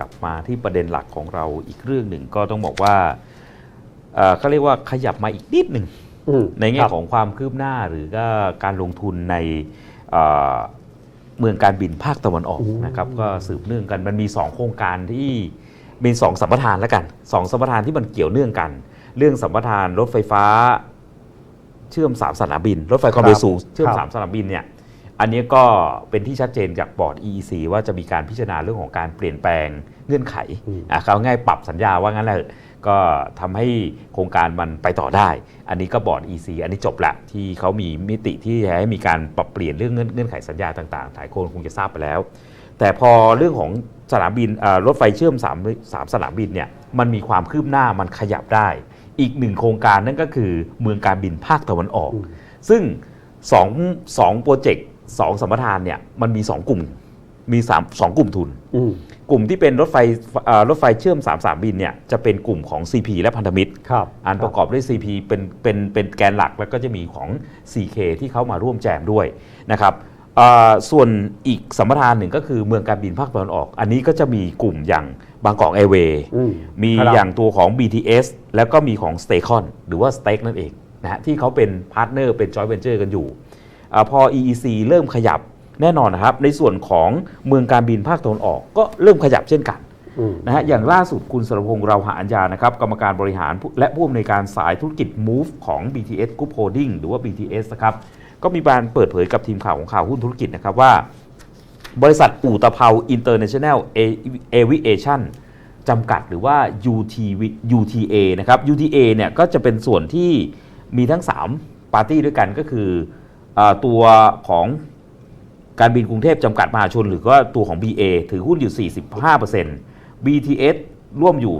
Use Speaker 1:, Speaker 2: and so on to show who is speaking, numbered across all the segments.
Speaker 1: กลับมาที่ประเด็นหลักของเราอีกเรื่องหนึ่งก็ต้องบอกว่าเอ่อเขาเรียกว่าขยับมาอีกนิดหนึ่ง
Speaker 2: อืม
Speaker 1: ในแง่
Speaker 2: ครับ
Speaker 1: ของความคืบหน้าหรือก็การลงทุนในเอ่อเมืองการบินภาคตะวันออก
Speaker 2: อืม
Speaker 1: นะครับก็สืบเนื่องกันมันมี 2 โครงการที่มีสองสัมปทานแล้วกันสองสัมปทานที่มันเกี่ยวเนื่องกัน เรื่องสัมปทานรถไฟฟ้า เชื่อมสามสนามบิน รถไฟความเร็วสูงเชื่อม
Speaker 2: ครับ
Speaker 1: สามสนามบินเนี่ย อันนี้ก็เป็นที่ชัดเจนจากบอร์ด EEC ว่าจะมีการพิจารณาเรื่องของการเปลี่ยนแปลงเงื่อนไข
Speaker 2: อืม
Speaker 1: อะเขาง่ายปรับสัญญาว่างั้นแหละก็ทำให้โครงการมันไปต่อได้ อันนี้ก็บอร์ด EC อันนี้จบละที่เขามีมิติที่ให้มีการปรับเปลี่ยนเรื่องเงื่อนเงื่อนไขสัญญาต่างๆหลายคนคงจะทราบไปแล้ว แต่พอเรื่องของสนามบินเอ่อรถไฟเชื่อมสามสามสนามบินเนี่ยมันมีความคืบหน้ามันขยับได้ อีกหนึ่งโครงการนั่นก็คือเมืองการบินภาคตะวันออก
Speaker 2: อืม
Speaker 1: ซึ่งสองสองโปรเจกต์ สองสัมปทานเนี่ยมันมี 2 กลุ่มมี3 2กลุ่มทุน
Speaker 2: อืม
Speaker 1: กลุ่มที่เป็นรถไฟเอ่อรถไฟเชื่อม3 3บินเนี่ยจะเป็นกลุ่มของ CP และพันธมิตร
Speaker 2: ครับ
Speaker 1: อันประกอบด้วย CP เป็นเป็นเป็นแกนหลักแล้วก็จะมีของ CK ที่เขามาร่วมแจมด้วยนะครับเอ่อส่วนอีกสัมปทานหนึ่งก็คือเมืองการบินภาคตะวันออก อันนี้ก็จะมีกลุ่มอย่างบางกอกแอร์เวย์
Speaker 2: อืม
Speaker 1: มี
Speaker 2: ครับ
Speaker 1: อย่างตัวของ BTS แล้วก็มีของ s t a c o n หรือว่า s t a k นั่นเองนะฮะที่เขาเป็นพาร์ทเนอร์เป็น joint venture กันอยู่ อาพอ EEC เริ่มขยับแน่นอนนะครับ ในส่วนของเมืองการบินภาคตะวันออกก็เริ่มขยับเช่นกัน
Speaker 2: อืม
Speaker 1: นะฮะอย่างล่าสุดคุณสรพงษ์เราหาอัญญานะครับ กรรมการบริหารผู้และผู้อำนวยการสายธุรกิจ Move ของ BTS Group Holding หรือว่า BTS นะครับก็มีการเปิดเผยกับทีมข่าวของข่าวหุ้นธุรกิจนะครับว่า บริษัทอู่ตะเภา International Aviation จำกัดหรือว่า UTV UTA นะครับ UTA เนี่ยก็จะเป็นส่วนที่มีทั้ง 3 ปาร์ตี้ด้วยกันก็คืออา ตัวของการบินกรุงเทพจำกัดมหาชน หรือว่าตัวของ BA ถือหุ้นอยู่ 45% BTS ร่วมอยู่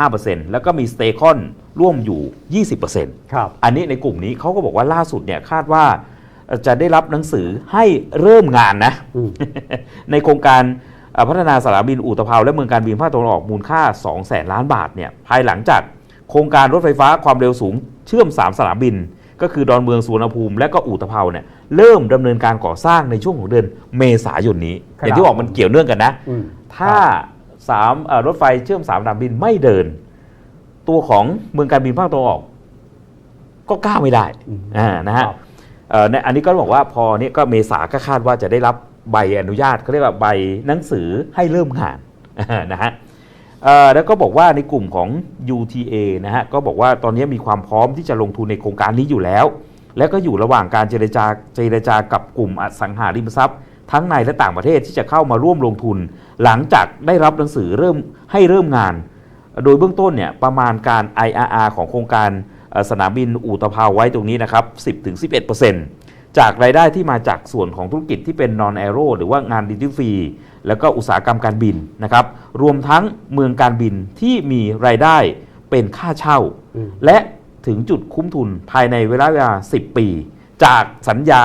Speaker 1: 35%แล้วก็มี s t a c o n ร่วมอยู่ 20%
Speaker 2: ครับ
Speaker 1: อันนี้ในกลุ่มนี้เขาก็บอกว่าล่าสุดเนี่ยคาดว่าเอ่อจะได้รับหนังสือให้เริ่มงานนะ
Speaker 2: อืม
Speaker 1: ในโครงการเอ่อพัฒนาสนามบินอู่ตะเภาและเมืองการบินภาคตะวันออกมูลค่า2แสนล้านบาทเนี่ยภายหลังจากโครงการรถไฟฟ้าความเร็วสูงเชื่อม 3 สนามบิน ก็คือดอนเมืองสุวรรณภูมิและก็อู่ตะเภาเนี่ยเริ่มดำเนินการก่อสร้างในช่วงของเดือนเมษายนนี้
Speaker 2: ครับ
Speaker 1: อย่างที่บอกมันเกี่ยวเนื่องกันนะ
Speaker 2: อืม
Speaker 1: ถ้าสามเอ่อรถไฟเชื่อมสามสนามบินไม่เดิน ตัวของเมืองการบินภาคตะวันออก ก็ก้าวไม่ได้
Speaker 2: อืม
Speaker 1: อ่านะฮะ
Speaker 2: ครับ
Speaker 1: เอ่อในอันนี้ก็บอกว่าพอเนี้ก็เมษาก็คาดว่าจะได้รับใบอนุญาตเขาเรียกว่าใบหนังสือให้เริ่มงาน นะฮะเอ่อ แล้วก็บอกว่าในกลุ่มของ UTA นะฮะก็บอกว่าตอนนี้มีความพร้อมที่จะลงทุนในโครงการนี้อยู่แล้ว แล้วก็อยู่ระหว่างการเจรจาเจรจากับกลุ่มอสังหาริมทรัพย์ ทั้งในและต่างประเทศที่จะเข้ามาร่วมลงทุน หลังจากได้รับหนังสือเริ่มให้เริ่มงาน โดยเบื้องต้นเนี่ยประมาณการ IRR ของโครงการสนามบินอู่ตะเภาไว้ตรงนี้นะครับ 10-11% จากรายได้ที่มาจากส่วนของธุรกิจที่เป็น non aero หรือว่างานดิจิฟรีแล้วก็อุตสาหกรรมการบินนะครับรวมทั้งเมืองการบินที่มีรายได้เป็นค่าเช่า
Speaker 2: อืม
Speaker 1: และถึงจุดคุ้มทุนภายในเวลาเวลา 10 ปี จากสัญญา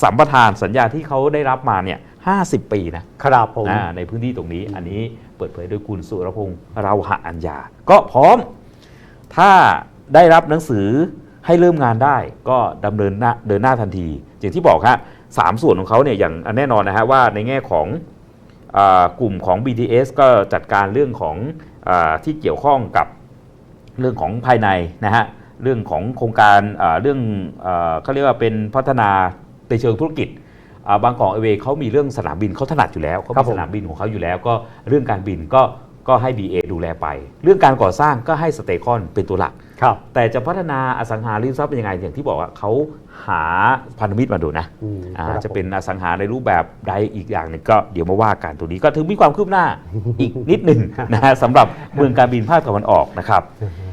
Speaker 1: สัมปทานสัญญาที่เขาได้รับมาเนี่ย50 ปีนะ
Speaker 2: ครับผม
Speaker 1: อ่าในพื้นที่ตรงนี้อันนี้เปิดเผยโดยคุณสุรพงศ์เราหะอัญญา ก็พร้อมถ้าได้รับหนังสือ ให้เริ่มงานได้ก็ดำเนินหน้าเดินหน้าทันที อย่างที่บอกฮะสามส่วนของเขาเนี่ยอย่างแน่นอนนะฮะว่าในแง่ของอากลุ่มของ BTS ก็จัดการเรื่องของอาที่เกี่ยวข้องกับเรื่องของภายในนะฮะเรื่องของโครงการอ่าเรื่องอาเขาเรียกว่าเป็นพัฒนาในเชิงธุรกิจอ่าบางกอกเอเวเขามีเรื่องสนามบินเขาถนัดอยู่แล้วเขา
Speaker 2: ครับ
Speaker 1: มี
Speaker 2: ผม
Speaker 1: สนามบินของเขาอยู่แล้ว ก็เรื่องการบินก็ก็ให้ BA ดูแลไป เรื่องการก่อสร้างก็ให้สเตคอนเป็นตัวหลัก
Speaker 2: ครับ
Speaker 1: แต่จะพัฒนาอสังหาริมทรัพย์เป็นยังไงอย่างที่บอกว่าเขาหาพันธมิตรมาดูนะ
Speaker 2: อืม
Speaker 1: อ่า
Speaker 2: ครับ
Speaker 1: จะเป็นอสังหาในรูปแบบใดอีกอย่างหนึ่งก็เดี๋ยวมาว่ากันตัวนี้ก็ถึงมีความคืบหน้า อีกนิดหนึ่งนะฮะสำหรับเมืองการบินภาคตะวันออกนะครับ
Speaker 2: อืม